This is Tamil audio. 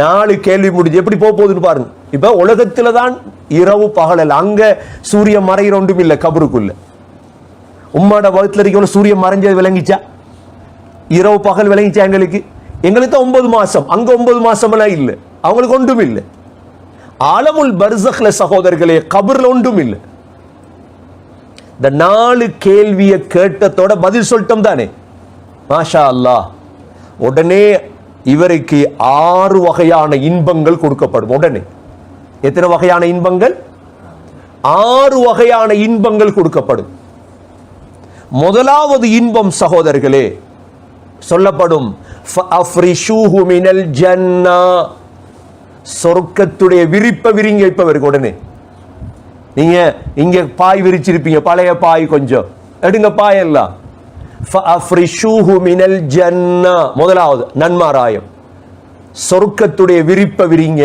நாலு கேள்வி முடிஞ்சு எப்படி போக போகுதுன்னு பாருங்க. இப்ப உலகத்துல தான் இரவு பகலல் அங்க சூரியன் மறைகிற ஒன்றும் இல்லை கபருக்குள்ள. உம்மாட வகுத்துல இருக்க சூரியன் மறைஞ்சது விளங்கிச்சா? இரவு பகல் விளங்கிச்சா எங்களுக்கு? எங்களுக்கு தான் ஒன்பது மாசம். அங்க ஒன்பது மாசம் எல்லாம் இல்லை. அவங்களுக்கு ஒன்றும் இல்லை. ஆலமுல் பர்சஹ்ல சகோதரர்களே கபர்ல ஒன்றும் இல்லை. இந்த நாலு கேள்வியை கேட்டதோட பதில் சொல்லிட்டோம் தானே? மாஷா அல்லாஹ். உடனே இவருக்கு ஆறு வகையான இன்பங்கள் கொடுக்கப்படும். உடனே எத்தனை வகையான இன்பங்கள்? ஆறு வகையான இன்பங்கள் கொடுக்கப்படும். முதலாவது இன்பம் சகோதரர்களே சொல்லப்படும் சொர்க்கத்துடைய விரிப்ப விரிங்க இப்பவருக்கு உடனே. நீங்க இங்க பாய் விரிச்சிருப்பீங்க பழைய பாய் கொஞ்சம். எடுங்க பாய் எல்லாம் மினல் ஜன்னா முதலாவது நன்மாராயம். சொருக்கத்துடைய விரிப்ப விரிங்க.